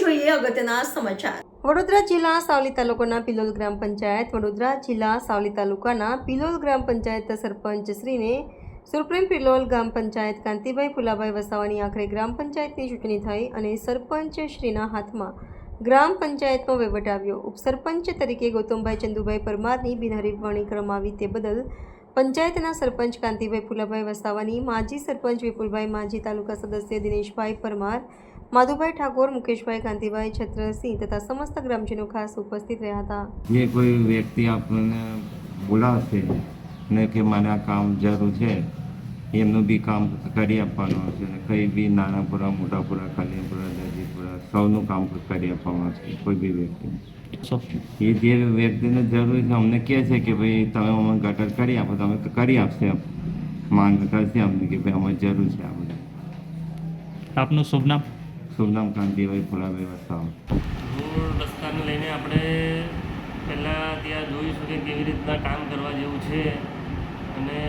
જોઈએ અગત્યના સમાચાર. વડોદરા જિલ્લા સાવલી તાલુકાના પિલોલ ગ્રામ પંચાયત, વડોદરા જિલ્લા સાવલી તાલુકાના પિલોલ ગ્રામ પંચાયત સરપંચ શ્રીને સુપ્રીમ પિલોલ ગ્રામ પંચાયત કાંતિભાઈ ફુલાભાઈ વસાવાની આખરે ગ્રામ પંચાયતની ચૂંટણી થઈ અને સરપંચ શ્રીના હાથમાં ગ્રામ પંચાયતનો વહીવટ આવ્યો. ઉપસરપંચ તરીકે ગૌતમભાઈ ચંદુભાઈ પરમારની બિનહરીફ કરવામાં આવી તે બદલ પંચાયતના સરપંચ કાંતિભાઈ ફુલાભાઈ વસાવાની, માજી સરપંચ વિપુલભાઈ માજી, તાલુકા સદસ્ય દિનેશભાઈ પરમાર, માધુભાઈ ઠાકોર, મુકેશભાઈ કાંતિભાઈ, છત્રસિંહ તથા સમસ્ત ગ્રામજનો ખાસ ઉપસ્થિત રહ્યા હતા. જે કોઈ વ્યક્તિ આપણને બોલાવશે ને કે મારા કામ જરૂર છે, એમનું બી કામ કરી આપવાનું ને કંઈ બી નાનાપુરા મોટાપુરા ખાલીપુરા દરજીપુરા સૌનું કામ કરી આપવામાં છે કોઈ બી વ્યક્તિ. એ જે વ્યક્તિને જરૂરી છે અમને કહે છે કે ભાઈ તમે અમને ગટર કરી આપો તમે તો કરી આપશે માંગ કરશે અમને કે ભાઈ અમારે જરૂર છે આ બધું. આપનું શુભ નામ? શુભ નામ કાંતિભાઈ ફુલાભાઈ વસાવા. રોડ રસ્તાને લઈને આપણે પહેલાં ત્યાં જોઈશું કે કેવી રીતના કામ કરવા જેવું છે. અને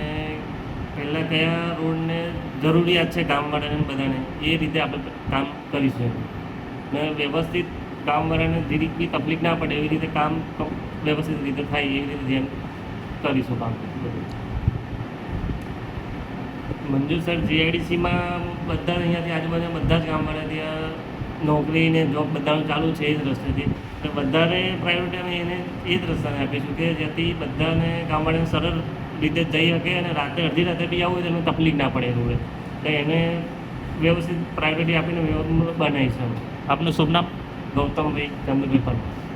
પહેલાં કયા રોડને જરૂરિયાત છે ગામવાળાને બધાને એ રીતે આપણે કામ કરીશું. ને વ્યવસ્થિત કામવાળાને જીરીક બી તકલીફ ના પડે, એવી રીતે કામ વ્યવસ્થિત રીતે થાય, એવી રીતે ધ્યાન કરીશું કામ. મંજૂર સર જીઆઈડીસીમાં બધા અહીંયાથી આજુબાજુ બધા જ ગામવાળા ત્યાં નોકરી ને જોબ બધાનું ચાલુ છે, એ જ રસ્તેથી. તો બધાને પ્રાયોરિટી અમે એને એ જ રસ્તાને આપીશું કે જેથી બધાને ગામવાળાને સરળ રીતે જઈ શકે અને રાતે અડધી રાતે બી આવવું હોય તો એને તકલીફ ના પડે એવું તો એને વ્યવસ્થિત પ્રાયોરિટી આપીને વ્યવ- બનાવીશું આપનું શુભ નામ ગૌતમભાઈ ચંદ્રભાઈ પરમાર.